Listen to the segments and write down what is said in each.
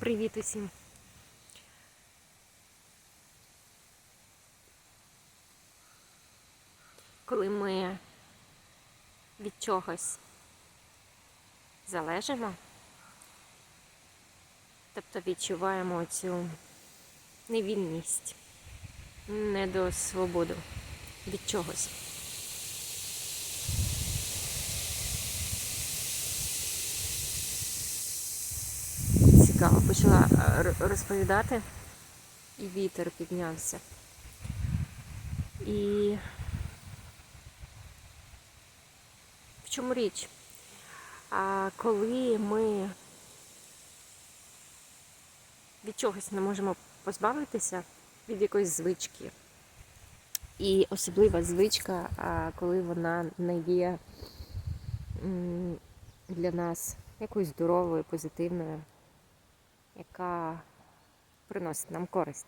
Привіт усім! Коли ми від чогось залежимо, тобто відчуваємо цю невільність, недосвободу від чогось. Цікаво, почала е, розповідати, і вітер піднявся. І в чому річ? А коли ми від чогось не можемо позбавитися, від якоїсь звички. І особлива звичка, коли вона не є для нас якоюсь здоровою, позитивною, яка приносить нам користь.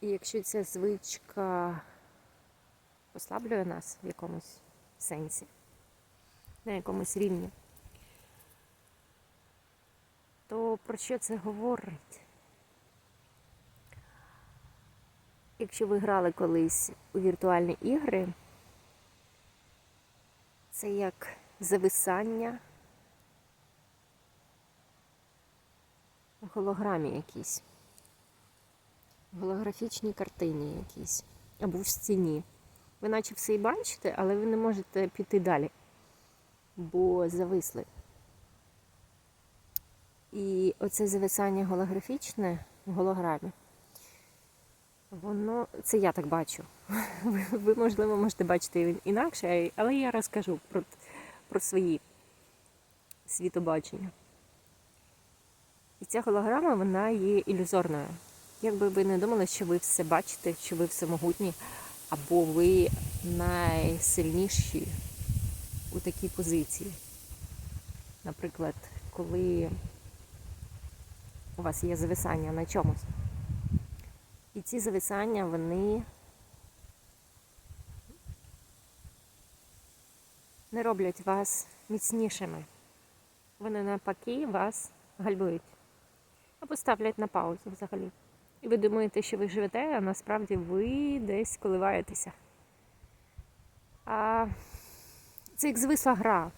І якщо ця звичка послаблює нас в якомусь сенсі, на якомусь рівні, то про що це говорить? Якщо ви грали колись у віртуальні ігри, це як зависання голограмі якійсь, голографічній картині якійсь, або в стіні. Ви наче все і бачите, але ви не можете піти далі, бо зависли. І оце зависання голографічне в голограмі, воно, це я так бачу. Ви, ви, можливо, можете бачити інакше, але я розкажу про, про свої світобачення. І ця голограма, вона є ілюзорною. Якби ви не думали, що ви все бачите, що ви всемогутні, або ви найсильніші у такій позиції. Наприклад, коли у вас є зависання на чомусь. І ці зависання, вони не роблять вас міцнішими. Вони навпаки вас гальмують. Або ставлять на паузу взагалі. І ви думаєте, що ви живете, а насправді ви десь коливаєтеся. А це як звисла гра.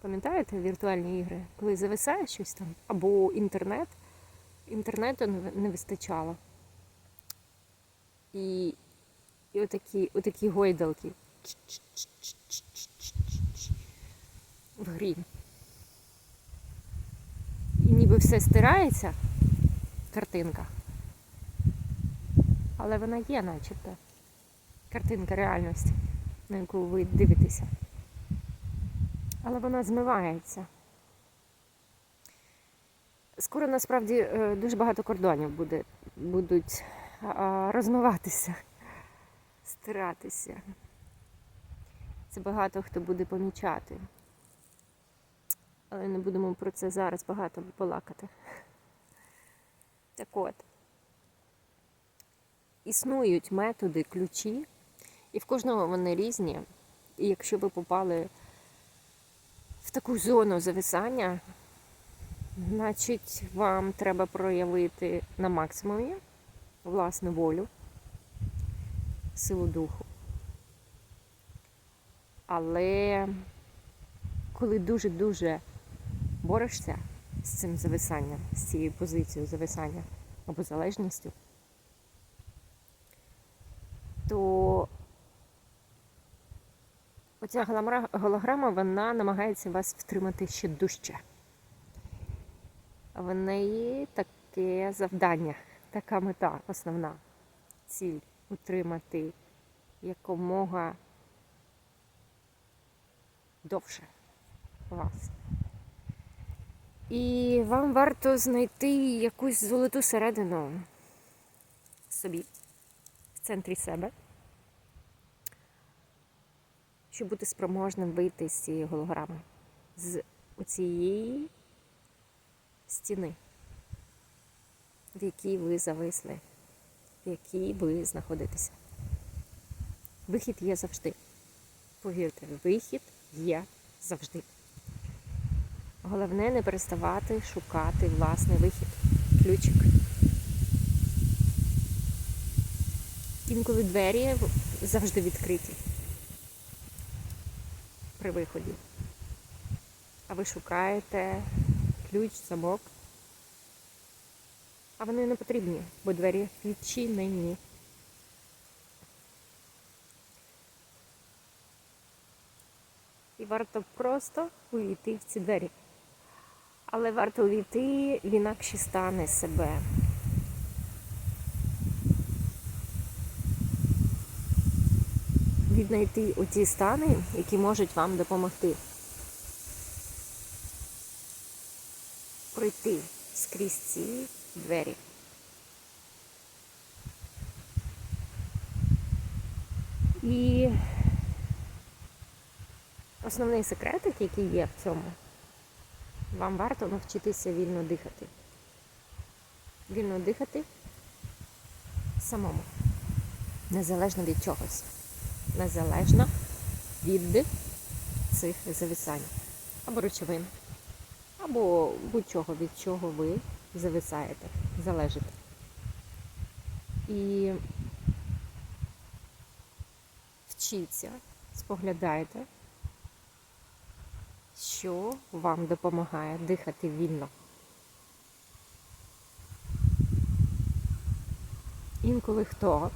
Пам'ятаєте віртуальні ігри? Коли зависає щось там, або інтернет, інтернету не вистачало. І, і отакі, отакі гойдалки в грі. Ніби все стирається, картинка. Але вона є, начебто. Картинка реальності, на яку ви дивитеся. Але вона змивається. Скоро насправді е, дуже багато кордонів буде, будуть розмиватися, стиратися. Це багато хто буде помічати. Але не будемо про це зараз багато балакати. Так от, існують методи, ключі, і в кожного вони різні. І якщо ви попали в таку зону зависання, значить вам треба проявити на максимумі власну волю, силу духу. Але коли дуже-дуже борешся з цим зависанням, з цією позицією зависання або залежністю, то оця голограма вона намагається вас втримати ще дужче. В неї таке завдання, така мета основна ціль утримати якомога довше вас. І вам варто знайти якусь золоту середину собі, в центрі себе, щоб бути спроможним вийти з цієї голограми, з цієї стіни, в якій ви зависли, в якій ви знаходитеся. Вихід є завжди. Повірте, вихід є завжди. Головне не переставати шукати власний вихід, ключик. Інколи двері завжди відкриті при виході. А ви шукаєте ключ, замок. А вони не потрібні, бо двері відчинені. І варто просто увійти в ці двері. Але варто увійти, в інакші стане себе. Віднайти оті стани, які можуть вам допомогти. Пройти скрізь ці двері. І основний секретик, який є в цьому, вам варто навчитися вільно дихати. Вільно дихати самому. Незалежно від чогось. Незалежно від цих зависань. Або речовин. Або будь-чого, від чого ви зависаєте, залежите. І вчіться, споглядайте, що вам допомагає дихати вільно. Інколи хто,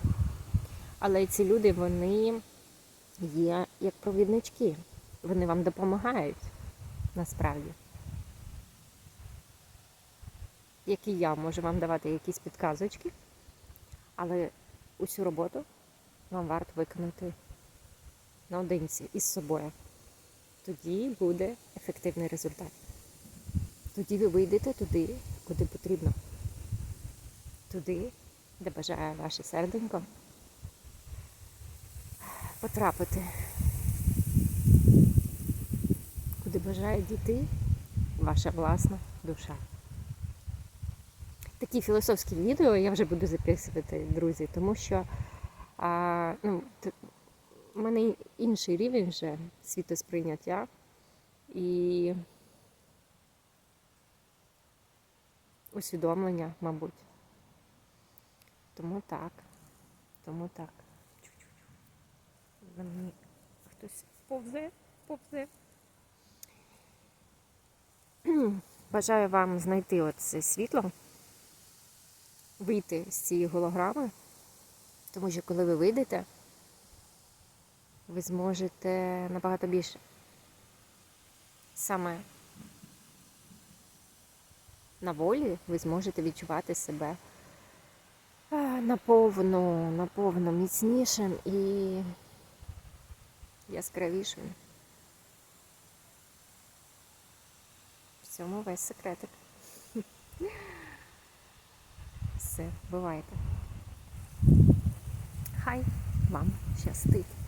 але ці люди, вони є як провіднички. Вони вам допомагають насправді. Як і я можу вам давати якісь підказочки, але усю роботу вам варто виконати наодинці із собою. Тоді буде ефективний результат. Тоді ви вийдете туди, куди потрібно. Туди, де бажає ваше серденько потрапити. Куди бажає дійти ваша власна душа. Такі філософські відео я вже буду записувати, друзі, тому що а, ну, в мене інший рівень вже світосприйняття. І усвідомлення, мабуть. Тому так. Тому так. За мені хтось повзе, повзе. Бажаю вам знайти оце світло, вийти з цієї голограми, тому що коли ви вийдете, ви зможете набагато більше. Саме на волі ви зможете відчувати себе наповно, наповно міцнішим і яскравішим. В цьому весь секретик. Все, бувайте. Хай вам щастить.